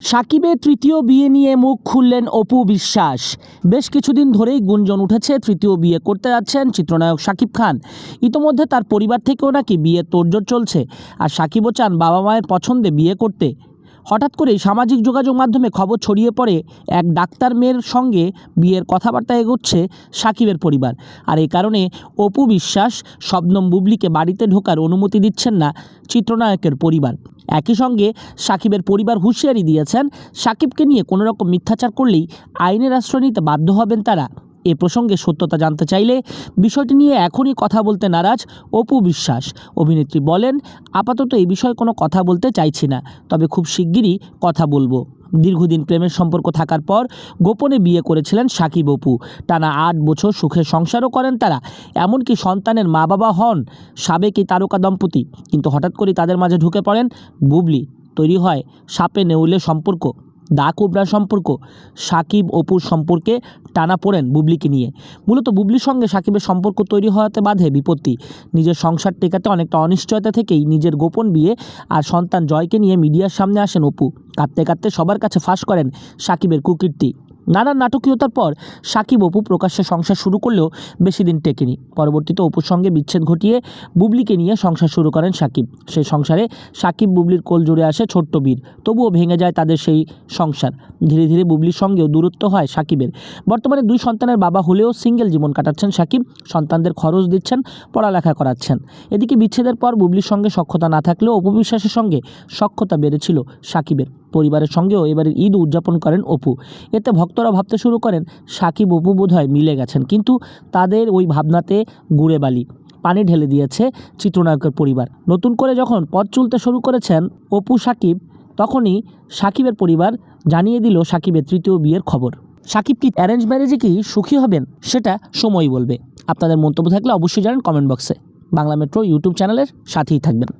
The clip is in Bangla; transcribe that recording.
সাকিবের তৃতীয় বিয়ে নিয়ে মুখ খুললেন অপু বিশ্বাস। বেশ কিছুদিন ধরেই গুঞ্জন উঠেছে, তৃতীয় বিয়ে করতে যাচ্ছেন চিত্রনায়ক সাকিব খান। ইতোমধ্যে তার পরিবার থেকেও নাকি বিয়ে তোড়জোড় চলছে। আর সাকিবও চান বাবা মায়ের পছন্দে বিয়ে করতে। হঠাৎ করেই সামাজিক যোগাযোগ মাধ্যমে খবর ছড়িয়ে পড়ে এক ডাক্তার মেয়ের সঙ্গে বিয়ের কথাবার্তা এগোচ্ছে সাকিবের পরিবার। আর এই কারণে অপু বিশ্বাস, শবনম বুবলিকে বাড়িতে ঢোকার অনুমতি দিচ্ছেন না চিত্রনায়কের পরিবার। একই সঙ্গে সাকিবের পরিবার হুঁশিয়ারি দিয়েছেন, সাকিবকে নিয়ে কোনো রকম মিথ্যাচার করলেই আইনের আশ্রয় নিতে বাধ্য হবেন তারা। এ প্রসঙ্গে সত্যতা জানতে চাইলে বিষয়টি নিয়ে এখনই কথা বলতে নারাজ অপু বিশ্বাস। অভিনেত্রী বলেন, আপাতত এই বিষয়ে কোনো কথা বলতে চাইছি না, তবে খুব শিগগিরই কথা বলব। দীর্ঘদিন প্রেমের সম্পর্ক থাকার পর গোপনে বিয়ে করেছিলেন সাকিব অপু। টানা আট বছর সুখের সংসারও করেন তারা, এমনকি সন্তানের মা বাবা হন সাবেক এই তারকা দম্পতি। কিন্তু হঠাৎ করেই তাদের মাঝে ঢুকে পড়েন বুবলি। তৈরি হয় সাপে নেউলে সম্পর্ক। দা কোবরা সম্পর্ক, সাকিব অপুর সম্পর্কে টানা পড়েন বুবলিকে নিয়ে। মূলত বুবলির সঙ্গে সাকিবের সম্পর্ক তৈরি হওয়াতে বাধে বিপত্তি। নিজের সংসার টেকাতে অনেকটা অনিশ্চয়তা থেকেই নিজের গোপন বিয়ে আর সন্তান জয়কে নিয়ে মিডিয়ার সামনে আসেন অপু। কাঁদতে কাঁদতে সবার কাছে ফাঁস করেন সাকিবের কুকীর্তি। নানান নাটকীয়তার পর সাকিব অপু প্রকাশ্যে সংসার শুরু করলেও বেশি দিন টেকেনি। পরবর্তীতে অপুর সঙ্গে বিচ্ছেদ ঘটিয়ে বুবলিকে নিয়ে সংসার শুরু করেন সাকিব। সেই সংসারে সাকিব বুবলির কোল জুড়ে আসে ছোট্ট বীর। তবুও ভেঙে যায় তাদের সেই সংসার। ধীরে ধীরে বুবলির সঙ্গেও দূরত্ব হয় সাকিবের। বর্তমানে দুই সন্তানের বাবা হলেও সিঙ্গেল জীবন কাটাচ্ছেন সাকিব। সন্তানদের খরচ দিচ্ছেন, পড়ালেখা করাচ্ছেন। এদিকে বিচ্ছেদের পর বুবলির সঙ্গে সক্ষতা না থাকলেও অপবিশ্বাসের সঙ্গে সক্ষতা বেড়েছিল সাকিবের। পরিবারের সঙ্গেও এবারের ঈদ উদযাপন করেন অপু। এতে ভক্তরা ভাবতে শুরু করেন, সাকিব অপু বোধহয় মিলে গেছেন, কিন্তু তাদের ওই ভাবনাতে গুড়ে বালি, পানি ঢেলে দিয়েছে চিত্রনায়কের পরিবার। নতুন করে যখন পথ চলতে শুরু করেছেন অপু, সাকিব, তখনই সাকিবের পরিবার জানিয়ে দিল সাকিবের তৃতীয় বিয়ের খবর। সাকিব কি অ্যারেঞ্জ ম্যারেজে কি সুখী হবেন? সেটা সময় বলবে। আপনাদের মন্তব্য থাকলে অবশ্যই জানান কমেন্ট বক্সে। বাংলা মেট্রো ইউটিউব চ্যানেলের সাথেই থাকবেন।